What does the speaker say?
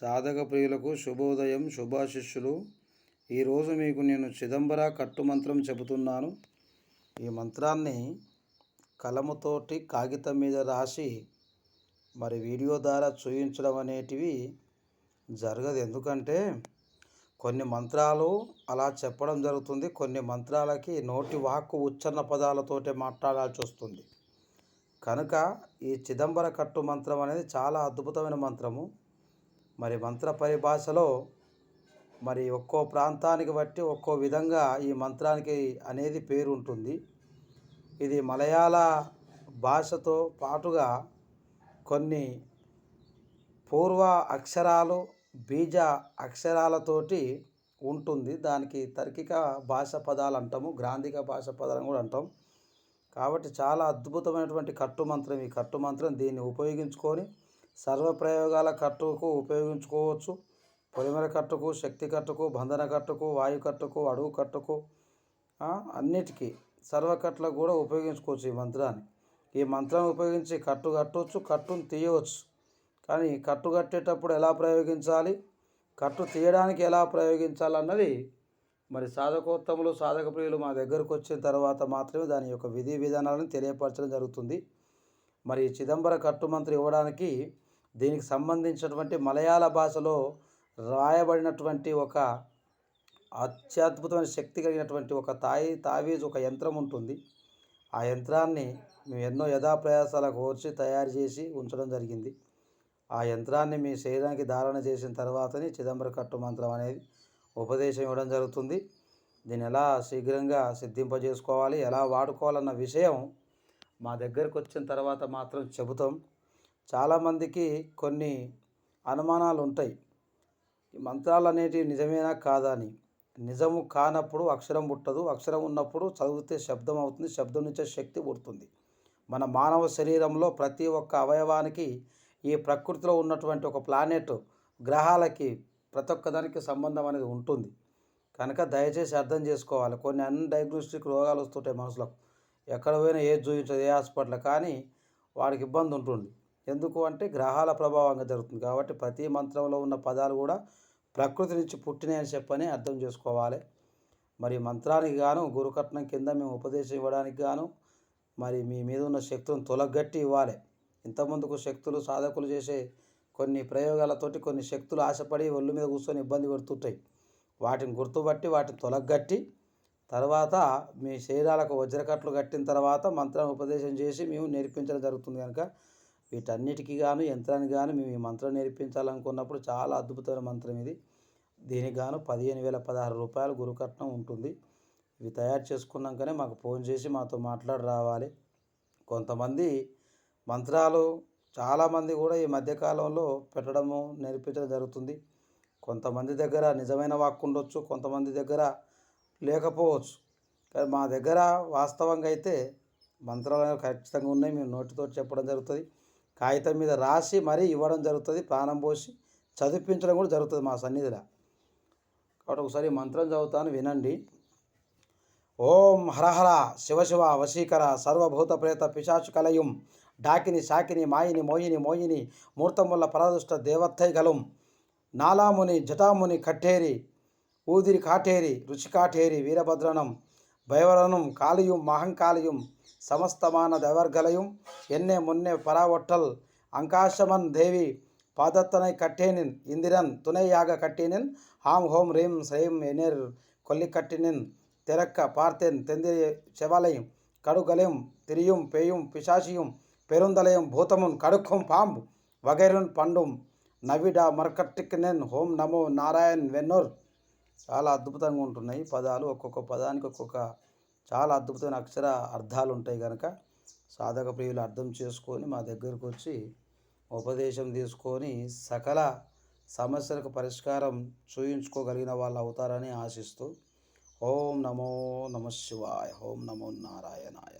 సాధక ప్రియులకు శుభోదయం శుభాశిష్యులు. ఈరోజు మీకు నేను చిదంబర కట్టు మంత్రం చెబుతున్నాను. ఈ మంత్రాన్ని కలముతోటి కాగితం మీద రాసి మరి వీడియో ద్వారా చూపించడం అనేటివి జరగదు. ఎందుకంటే కొన్ని మంత్రాలు అలా చెప్పడం జరుగుతుంది. కొన్ని మంత్రాలకి నోటి వాక్కు ఉచ్చరణ పదాలతోటే మాట్లాడాల్సి వస్తుంది. కనుక ఈ చిదంబర కట్టు మంత్రం అనేది చాలా అద్భుతమైన మంత్రము. మరి మంత్ర పరిభాషలో మరి ఒక్కో ప్రాంతానికి బట్టి ఒక్కో విధంగా ఈ మంత్రానికి అనేది పేరు ఉంటుంది ఇది మలయాళ భాషతో పాటుగా కొన్ని పూర్వ అక్షరాలు బీజ అక్షరాలతోటి ఉంటుంది. దానికి తర్కిక భాష పదాలు అంటాము గ్రాంధిక భాష పదాలను కూడా అంటాం. కాబట్టి చాలా అద్భుతమైనటువంటి కట్టు మంత్రం ఈ కట్టు మంత్రం దీన్ని ఉపయోగించుకొని సర్వ ప్రయోగాల కట్టుకు ఉపయోగించుకోవచ్చు. పొలిమర కట్టుకు శక్తి కట్టుకు బంధన కట్టుకు వాయు కట్టుకు అడుగు కట్టుకు అన్నిటికీ సర్వకట్లకు కూడా ఉపయోగించుకోవచ్చు ఈ మంత్రాన్ని. ఈ మంత్రాన్ని ఉపయోగించి కట్టు కట్టవచ్చు కట్టును తీయవచ్చు. కానీ కట్టు కట్టేటప్పుడు ఎలా ప్రయోగించాలి? కట్టు తీయడానికి ఎలా ప్రయోగించాలన్నది మరి సాధకోత్తములు సాధక ప్రియులు మా దగ్గరకు వచ్చిన తర్వాత మాత్రమే దాని యొక్క విధి విధానాలను తెలియపరచడం జరుగుతుంది. మరి చిదంబర కట్టుమంత్రి ఇవ్వడానికి దీనికి సంబంధించినటువంటి మలయాళ భాషలో రాయబడినటువంటి ఒక అత్యద్భుతమైన శక్తి కలిగినటువంటి ఒక తాయి తావీజ్ ఒక యంత్రం ఉంటుంది. ఆ యంత్రాన్ని మేము ఎన్నో యథాప్రయాసాలకు కోర్చి తయారు చేసి ఉంచడం జరిగింది. ఆ యంత్రాన్ని మీ శరీరానికి ధారణ చేసిన తర్వాతనే చిదంబర కట్టు మంత్రం అనేది ఉపదేశం ఇవ్వడం జరుగుతుంది. దీన్ని ఎలా శీఘ్రంగా సిద్ధింపజేసుకోవాలి ఎలా వాడుకోవాలన్న విషయం మా దగ్గరకు వచ్చిన తర్వాత మాత్రం చెబుతాం. చాలామందికి కొన్ని అనుమానాలు ఉంటాయి. ఈ మంత్రాలు అనేటివి నిజమేనా కాదా అని. నిజము కానప్పుడు అక్షరం పుట్టదు. అక్షరం ఉన్నప్పుడు చదివితే శబ్దం అవుతుంది. శబ్దం నుంచే శక్తి పుడుతుంది. మన మానవ శరీరంలో ప్రతి ఒక్క అవయవానికి ఈ ప్రకృతిలో ఉన్నటువంటి ఒక ప్లానెట్ గ్రహాలకి ప్రతి ఒక్కదానికి సంబంధం అనేది ఉంటుంది. కనుక దయచేసి అర్థం చేసుకోవాలి. కొన్ని అన్ డయాగ్నోస్టిక్ రోగాలు వస్తుంటాయి మనుషులకు ఎక్కడ పోయినా ఏది చూపించదు ఏ హాస్పిటల్. కానీ వాడికి ఇబ్బంది ఉంటుంది. ఎందుకు అంటే గ్రహాల ప్రభావంగా జరుగుతుంది కాబట్టి ప్రతి మంత్రంలో ఉన్న పదాలు కూడా ప్రకృతి నుంచి పుట్టినాయని చెప్పని అర్థం చేసుకోవాలి. మరి మంత్రానికి గాను గురుకట్నం కింద మేము ఉపదేశం ఇవ్వడానికి గాను మరి మీ మీద ఉన్న శక్తులను తొలగట్టి ఇవ్వాలి. ఇంతకుముందుకు శక్తులు సాధకులు చేసే కొన్ని ప్రయోగాలతోటి కొన్ని శక్తులు ఆశపడి ఒళ్ళు మీద కూర్చొని ఇబ్బంది పడుతుంటాయి. వాటిని గుర్తుపట్టి వాటిని తొలగట్టి తర్వాత మీ శరీరాలకు వజ్రకట్లు కట్టిన తర్వాత మంత్రం ఉపదేశం చేసి మేము నేర్పించడం జరుగుతుంది కనుక వీటన్నిటికీ గాను యంత్రానికి గాను మేము ఈ మంత్రం నేర్పించాలనుకున్నప్పుడు చాలా అద్భుతమైన మంత్రం ఇది. దీనికి గాను పదిహేను వేల పదహారు రూపాయలు గురుకట్నం ఉంటుంది. ఇవి తయారు చేసుకున్నాకనే మాకు ఫోన్ చేసి మాతో మాట్లాడి రావాలి. కొంతమంది మంత్రాలు చాలామంది కూడా ఈ మధ్యకాలంలో పెట్టడము నేర్పించడం జరుగుతుంది. కొంతమంది దగ్గర నిజమైన వాక్కు ఉండొచ్చు కొంతమంది దగ్గర లేకపోవచ్చు. కానీ మా దగ్గర వాస్తవంగా అయితే మంత్రాలు ఖచ్చితంగా ఉన్నాయి. మేము నోటితో చెప్పడం జరుగుతుంది. కాగితం మీద రాసి మరీ ఇవ్వడం జరుగుతుంది ప్రాణం పోసి చదివించడం కూడా జరుగుతుంది మా సన్నిధిలో. కాబట్టి ఒకసారి మంత్రం చదువుతాను వినండి. ఓం హరహర శివశివ వశీకర సర్వభూత ప్రేత పిశాచు కలయం. డాకిని శాకిని మాయిని మోయిని మోయిని మూర్తముల పరదుష్ట దేవత్తై గలం. నాలాముని జటాముని కట్టేరి ఊదిరి కాటేరి రుచికాటేరి వీరభద్రణం. భైవరణం కాళియం మహంకాళియం సమస్తమాన దవర్గలయం ఎన్నే మున్నే పరావొట్టల్ అంకాశమన్ దేవి పాదత్తనై కట్టేనిన్ ఇందిరన్ తునయ్యాగ కట్టేనిన్ హాం హోం రీం శ్రీం ఎనేర్ కొల్లి కట్టినిన్ తెరక్క பார்த்தேன் தெந்திரி செவலையும் கடுகலையும் திரியும் பேயும் பிசாசியும் பெருந்தலையும் భూతమున్ కడుక్కుం పాంబు వగైరున్ పండుం నవిడ మరకట్టిక్నెన్ హోం నమో నారాయణ్ వెన్నోర్ చాలా అద్భుతంగా ఉంటున్నాయి పదాలు ఒక్కొక్క పదానికి ఒక్కొక్క చాలా అద్భుతమైన అక్షర అర్థాలు ఉంటాయి కనుక సాధక ప్రియులు అర్థం చేసుకొని మా దగ్గరకు వచ్చి ఉపదేశం తీసుకొని సకల సమస్యలకు పరిష్కారం చూయించుకోగలిగిన వాళ్ళు అవుతారని ఆశిస్తూ ఓం నమో నమ శివాయ ఓం నమో నారాయణాయ